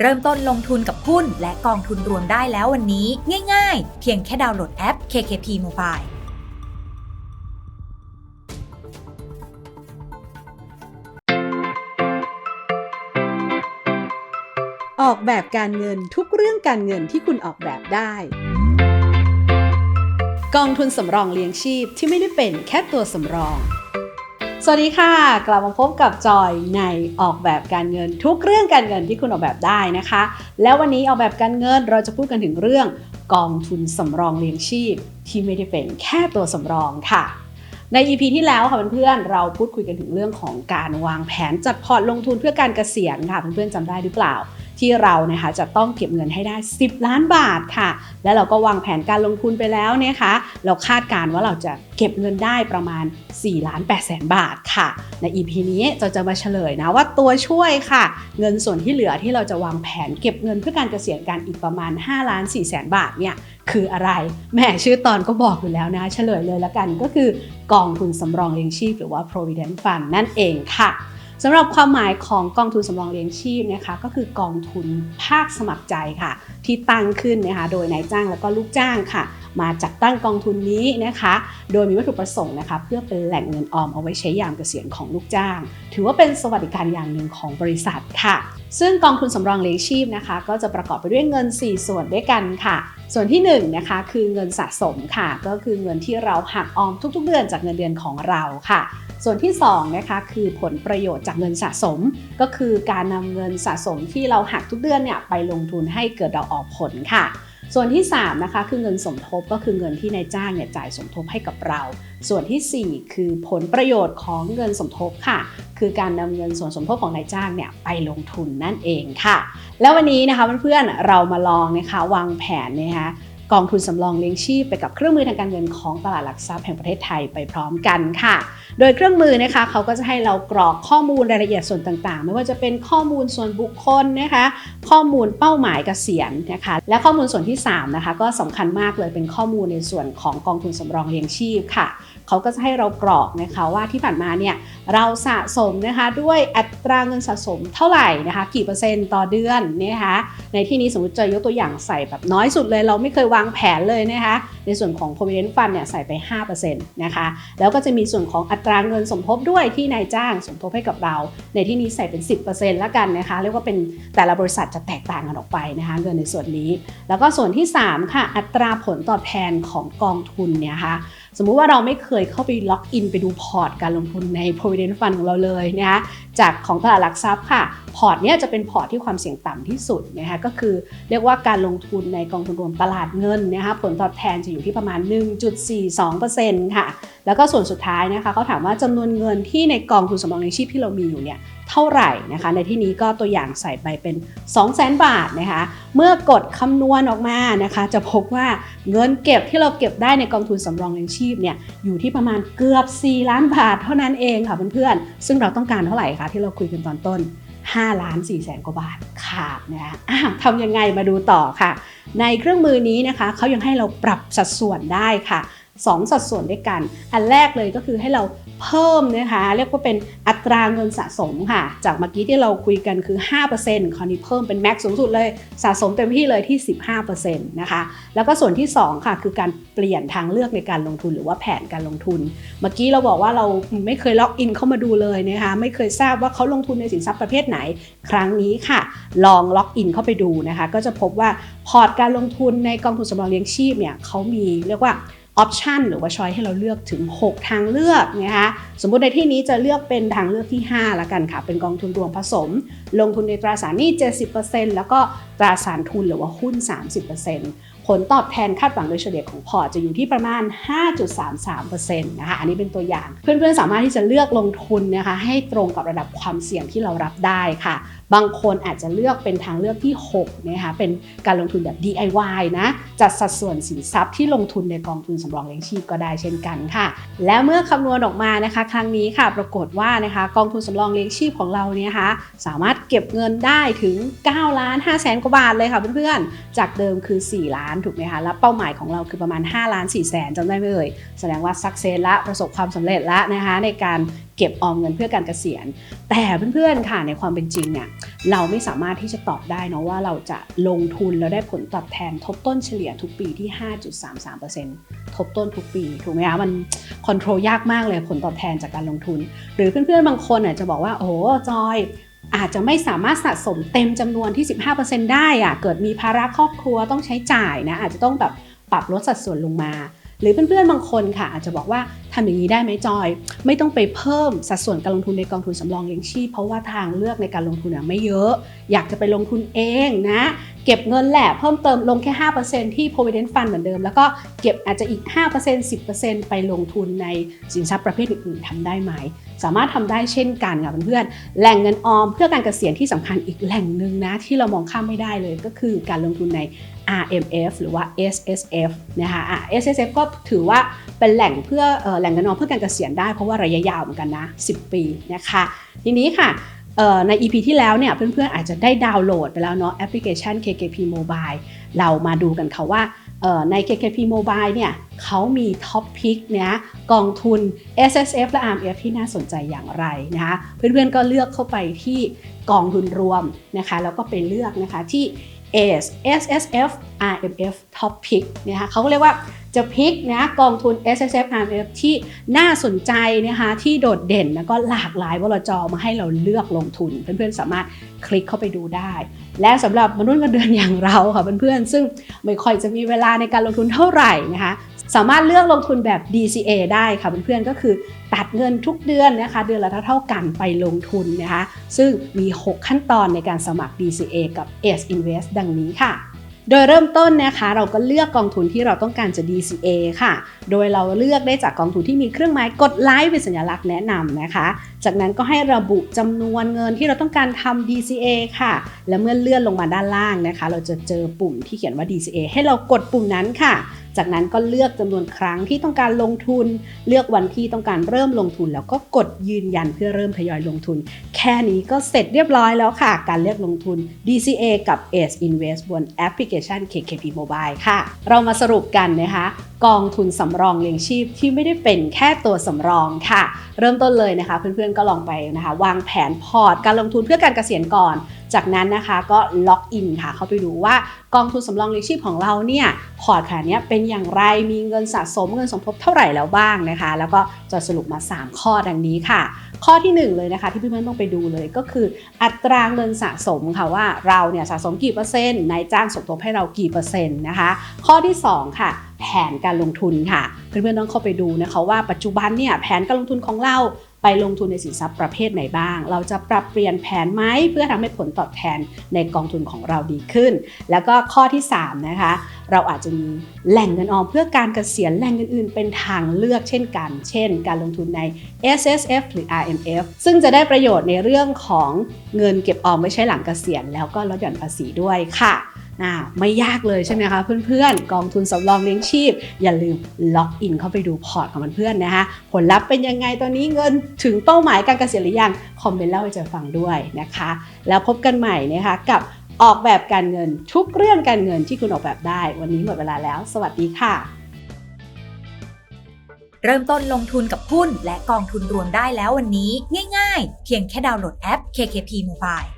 เริ่มต้นลงทุนกับหุ้นและกองทุนรวมได้แล้ววันนี้ ง่ายๆ เพียงแค่ดาวน์โหลดแอป KKP Mobile ออกแบบการเงินทุกเรื่องการเงินที่คุณออกแบบได้ กองทุนสำรองเลี้ยงชีพที่ไม่ได้เป็นแค่ตัวสำรอง สวัสดีค่ะ กลับมาพบกับจอยในออกแบบการเงินทุกเรื่องการเงินที่คุณออกแบบได้นะคะ แล้ววันนี้ออกแบบการเงินเราจะพูดกันถึงเรื่องกองทุนสำรองเลี้ยงชีพ ที่ไม่ได้เป็นแค่ตัวสำรองค่ะ ใน EP ที่แล้วค่ะเพื่อนๆเราพูดคุยกันถึงเรื่องของการวางแผนจัดพอร์ตลงทุนเพื่อการเกษียณค่ะเพื่อนๆจำได้หรือเปล่า ที่เรานะคะจะต้องเก็บเงินให้ได้ 10 ล้านบาทค่ะ แล้วเราก็วางแผนการลงทุนไปแล้วนะคะเราคาดการว่าเราจะเก็บเงินได้ประมาณ4ล้าน8แสนบาทค่ะ ใน EP นี้เราจะมาเฉลยนะว่าตัวช่วยค่ะ เงินส่วนที่เหลือที่เราจะวางแผนเก็บเงินเพื่อการเกษียณกันอีกประมาณ5ล้าน4แสนบาทเนี่ยคืออะไรแม่ชื่อตอนก็บอกอยู่แล้วนะเฉลยเลยละกันก็คือกองทุนสำรองเลี้ยงชีพหรือว่า provident fund นั่นเองค่ะ สำหรับความหมายของกองทุนสำรองเลี้ยงชีพนะคะก็คือกองทุนภาคสมัครใจค่ะ ที่ตั้งขึ้นนะคะโดยนายจ้างแล้วก็ลูกจ้างค่ะ มาจัดตั้งกองทุนนี้นะคะ โดยมีวัตถุประสงค์นะคะเพื่อเป็นแหล่งเงินออมเอาไว้ใช้ยามเกษียณของลูกจ้าง ถือว่าเป็นสวัสดิการอย่างหนึ่งของบริษัทค่ะ ซึ่งกองทุนสำรองเลี้ยงชีพนะคะ ก็จะประกอบไปด้วยเงิน 4 ส่วนด้วยกันค่ะ ส่วนที่1นงนะคะคือเงินสะสมค่ะ ก็คือเงินที่เราหักออมทุกๆ เดือนจากเงินเดือนของเราค่ะส่วนที่2นะคะคือผลประโยชน์จากเงินสะสม ก็คือการนำเงินสะสมที่เราหักทุกเดือนเนี่ยไปลงทุนให้เกิดดอกออกผลค่ะ ส่วนที่ 3 นะคะ คือเงินสมทบก็คือเงินที่นายจ้างเนี่ยจ่ายสมทบให้กับเรา ส่วนทีสี่4 คือผลประโยชน์ของเงินสมทบค่ะ คือการนำเงินส่วนสมทบของนายจ้างเนี่ยไปลงทุนนั่นเองค่ะ แล้ววันนี้นะคะเพื่อนๆเรามาลองนะคะวางแผนนะคะ กองทุนสำรองเลี้ยงชีพไปกับเครื่องมือทางการเงินของตลาดหลักทรัพย์แห่งประเทศไทยไปพร้อมกันค่ะ โดยเครื่องมือนะคะเขาก็จะให้เรากรอกข้อมูลรายละเอียดส่วนต่างๆ ไม่ว่าจะเป็นข้อมูลส่วนบุคคลนะคะ ข้อมูลเป้าหมายเกษียณนะคะ และข้อมูลส่วนที่3นะคะก็สำคัญมากเลยเป็นข้อมูลในส่วนของกองทุนสำรองเลี้ยงชีพค่ะเขาก็จะให้เรากรอกนะคะว่าที่ผ่านมาเนี่ยเราสะสมนะคะด้วยอัตราเงินสะสมเท่าไหร่นะคะกี่เปอร์เซ็นต์ต่อเดือนนะคะในที่นี้สมมติจะยกตัวอย่างใส่แบบน้อยสุดเลยเราไม่เคยวางแผนเลยนะคะ ในส่วนของ provident fund เนี่ยใส่ไป 5%นะคะแล้วก็จะมีส่วนของอัตราเงินสมทบด้วยที่นายจ้างสมทบให้กับเรา ในที่นี้ใส่เป็น 10%แล้วกันนะคะเรียกว่าเป็นแต่ละบริษัทจะแตกต่างกันออกไปนะคะเงินในส่วนนี้ แล้วก็ส่วนที่ 3 ค่ะ อัตราผลตอบแทนของกองทุนเนี่ยค่ะสมมุติว่าเราไม่เคยเข้าไปล็อกอินไปดูพอร์ตการลงทุนใน provident fund ของเราเลยนะคะจากของตลาดหลักทรัพย์ค่ะ พอร์ตเนี่ยจะเป็นพอร์ตที่ความเสี่ยงต่ำที่สุดนะคะก็คือเรียกว่าการลงทุนในกองทุนรวมตลาดเงินนะคะผลตอบแทนจะอยู่ที่ประมาณ 1.42%ค่ะ แล้วก็ส่วนสุดท้ายนะคะเขาถามว่าจำนวนเงินที่ในกองทุนสำรองเลี้ยงชีพที่เรามีอยู่เนี่ยเท่าไหร่นะคะ ในที่นี้ก็ตัวอย่างใส่ไปเป็น 2 0 0 0 0 0 บาทนะคะ เมื่อกดคำนวณออกมานะคะ จะพบว่าเงินเก็บที่เราเก็บได้ในกองทุนสำรองเลี้ยงชีพเนี่ยอยู่ที่ประมาณเกือบ 4 ล้านบาทเท่านั้นเองค่ะเพื่อนๆ ซึ่งเราต้องการเท่าไหร่คะที่เราคุยกันตอนต้น 5ล้าน4แสนกว่าบาทขาดนะคะอะทำยังไงมาดูต่อค่ะ ในเครื่องมือนี้นะคะเขายังให้เราปรับสัดส่วนได้ค่ะ 2 สัดส่วนด้วยกัน อันแรกเลยก็คือให้เราเพิ่มนะคะเรียกว่าเป็นอัตราเงินสะสมค่ะ จากเมื่อกี้ที่เราคุยกันคือ 5%คราวนี้เพิ่มเป็นแม็กซ์สูงสุดเลยสะสมเต็มที่เลยที่ 15%นะคะแล้วก็ส่วนที่ 2 ค่ะคือการเปลี่ยนทางเลือกในการลงทุนหรือว่าแผนการลงทุน เมื่อกี้เราบอกว่าเราไม่เคยล็อกอินเข้ามาดูเลยนะคะไม่เคยทราบว่าเขาลงทุนในสินทรัพย์ประเภทไหน ครั้งนี้ค่ะ ลองล็อกอินเข้าไปดูนะคะก็จะพบว่าพอร์ตการลงทุนในกองทุนสำรองเลี้ยงชีพเนี่ยเขามีเรียกว่า ออปชันหรือว่าช้อยให้เราเลือกถึง 6 ทางเลือกนะคะสมมุติในที่นี้จะเลือกเป็นทางเลือกที่ 5 ละกันค่ะ เป็นกองทุนรวมผสม ลงทุนในตราสารหนี้ 70%แล้วก็ตราสารทุนหรือว่าหุ้น 30%ผลตอบแทนคาดหวังโดยเฉลี่ยของพอร์ตจะอยู่ที่ประมาณ 5.33%นะคะอันนี้เป็นตัวอย่าง เพื่อนๆสามารถที่จะเลือกลงทุนนะคะให้ตรงกับระดับความเสี่ยงที่เรารับได้ค่ะบางคนอาจจะเลือกเป็นทางเลือกที่6นะคะเป็นการลงทุนแบบ DIY นะจัดสัดส่วนสินทรัพย์ที่ลงทุนในกองทุนสำรองเลี้ยงชีพก็ได้เช่นกันค่ะ และเมื่อคำนวณออกมานะคะ ครั้งนี้ค่ะ ปรากฏว่านะคะกองทุนสำรองเลี้ยงชีพของเราเนี่ยคะสามารถเก็บเงินได้ถึง9ล้าน5แสนกว่าบาทเลยค่ะเพื่อนๆ จากเดิมคือ 4 ล้านถูกไหมคะแล้วเป้าหมายของเราคือประมาณ5ล้าน4แสนจำได้ไหมเอ่ยแสดงว่าสักเซสละประสบความสำเร็จละนะคะในการเก็บออมเงินเพื่อการเกษียณ แต่เพื่อนๆค่ะในความเป็นจริงเนี่ยเราไม่สามารถที่จะตอบได้นะว่าเราจะลงทุนแล้วได้ผลตอบแทนทบต้นเฉลี่ยทุกปีที่ 5.33%ทบต้นทุกปีถูกไหมคะมันคอนโทรลยากมากเลยผลตอบแทนจากการลงทุน หรือเพื่อนๆบางคนอาจจะบอกว่าโอ้จอยอาจจะไม่สามารถสะสมเต็มจำนวนที่ 15%ได้อะเกิดมีภาระครอบครัวต้องใช้จ่ายนะอาจจะต้องแบบปรับลดสัดส่วนลงมา หรือเพื่อนๆบางคนค่ะ อาจจะบอกว่าทำอย่างนี้ได้ไหมจอย ไม่ต้องไปเพิ่มสัดส่วนการลงทุนในกองทุนสำรองเลี้ยงชีพเพราะว่าทางเลือกในการลงทุนอะไม่เยอะ อยากจะไปลงทุนเองนะ เก็บเงินแหละเพิ่มเติมลงแค่ 5%ที่ provident fund เหมือนเดิม แล้วก็เก็บอาจจะอีก 5% 10%ไปลงทุนในสินทรัพย์ประเภทอื่นๆทำได้ไหม สามารถทำได้เช่นกันค่ะเพื่อนๆแหล่งเงินออมเพื่อการเกษียณที่สำคัญอีกแหล่งหนึ่งนะที่เรามองข้ามไม่ได้เลยก็คือการลงทุนใน RMF หรือว่า SSF นะคะ SSF ก็ถือว่าเป็นแหล่งเพื่อออแหล่งเงินออมเพื่อการเกษียณได้เพราะว่าระยะยาวเหมือนกันนะ 10 ปีนะคะ ทีนี้ค่ะเอ่อใน EP ที่แล้วเนี่ยเพื่อนๆอาจจะได้ดาวน์โหลดไปแล้วเนาะแอปพลิเคชัน KKP Mobile เรามาดูกันค่ะว่าใน KKP Mobile เนี่ยเขามีท็อปพิกเนี่ยกองทุน S S F และ R M F ที่น่าสนใจอย่างไรนะคะเพื่อนๆก็เลือกเข้าไปที่กองทุนรวมนะคะแล้วก็ไปเลือกนะคะที่ S S S F R M F Top Pick นะคะเขาก็เรียกว่าจะพิกนะกองทุน S S F R M F ที่น่าสนใจนะคะที่โดดเด่นแล้วก็หลากหลายวลจมาให้เราเลือกลงทุน เพื่อนๆสามารถคลิกเข้าไปดูได้ และสำหรับมนุษย์เงินเดือนอย่างเราค่ะเพื่อนๆซึ่งไม่ค่อยจะมีเวลาในการลงทุนเท่าไหร่นะคะ สามารถเลือกลงทุนแบบ DCA ได้ค่ะเพื่อนๆก็คือตัดเงินทุกเดือนนะคะ เดือนละเท่าๆกันไปลงทุนนะคะ ซึ่งมี 6 ขั้นตอนในการสมัคร DCA กับ ACE Invest ดังนี้ค่ะโดยเริ่มต้นนะคะเราก็เลือกกองทุนที่เราต้องการจะ DCA ค่ะ โดยเราเลือกได้จากกองทุนที่มีเครื่องหมายกดไลค์เป็นสัญลักษณ์แนะนำนะคะ จากนั้นก็ให้ระบุจำนวนเงินที่เราต้องการทำ DCA ค่ะ และเมื่อเลื่อนลงมาด้านล่างนะคะ เราจะเจอปุ่มที่เขียนว่า DCA ให้เรากดปุ่มนั้นค่ะ จากนั้นก็เลือกจำนวนครั้งที่ต้องการลงทุน เลือกวันที่ต้องการเริ่มลงทุน แล้วก็กดยืนยันเพื่อเริ่มทยอยลงทุน แค่นี้ก็เสร็จเรียบร้อยแล้วค่ะ การเลือกลงทุน DCA กับ ACE Invest บนแอปพลิเคชัน KKP Mobile ค่ะ เรามาสรุปกันนะคะกองทุนสำรองเลี้ยงชีพที่ไม่ได้เป็นแค่ตัวสำรองค่ะ เริ่มต้นเลยนะคะ เพื่อนๆก็ลองไปนะคะ วางแผนพอร์ตการลงทุนเพื่อการเกษียณก่อน จากนั้นนะคะก็ล็อกอินค่ะ เข้าไปดูว่ากองทุนสำรองเลี้ยงชีพของเราเนี่ยพอร์ตขนาดนี้เป็นอย่างไรมีเงินสะสมเงินสมทบเท่าไหร่แล้วบ้างนะคะ แล้วก็จะสรุปมา 3 ข้อดังนี้ค่ะ ข้อทีหนึ่1 เลยนะคะ ที่เพื่อนๆต้องไปดูเลยก็คือ อัตราเงินสะสมค่ะว่าเราเนี่ยสะสมกี่เปอร์เซ็นต์นายจ้างสมทบให้เรากี่เปอร์เซ็นต์นะคะ ข้อที่ 2 ค่ะแผนการลงทุนค่ะ เพื่อนๆต้องเข้าไปดูนะคะว่าปัจจุบันเนี่ยแผนการลงทุนของเรา ไปลงทุนในสินทรัพย์ประเภทไหนบ้าง เราจะปรับเปลี่ยนแผนไหมเพื่อทำให้ผลตอบแทนในกองทุนของเราดีขึ้น แล้วก็ข้อที่3นะคะ เราอาจจะมีแหล่งเงินออมเพื่อการเกษียณแหล่งอื่นๆ เป็นทางเลือกเช่นกัน เช่น การลงทุนใน S S F หรือ R M F ซึ่งจะได้ประโยชน์ในเรื่องของเงินเก็บออมไม่ใช่หลังเกษียณ แล้วก็ลดหย่อนภาษีด้วยค่ะไม่ยากเลยใช่ไหมคะเพื่อนๆ กองทุนสำรองเลี้ยงชีพ อย่าลืมล็อกอินเข้าไปดูพอร์ตของเพื่อนๆนะคะผลลัพธ์เป็นยังไงตอนนี้เงินถึงเป้าหมายการเกษียณหรือยัง คอมเมนต์เล่าให้เจอฟังด้วยนะคะ แล้วพบกันใหม่นะคะกับ ออกแบบการเงินทุกเรื่องการเงินที่คุณออกแบบได้ วันนี้หมดเวลาแล้ว สวัสดีค่ะ เริ่มต้นลงทุนกับหุ้นและกองทุนรวมได้แล้ววันนี้ ง่ายๆ เพียงแค่ดาวน์โหลดแอป KKP Mobile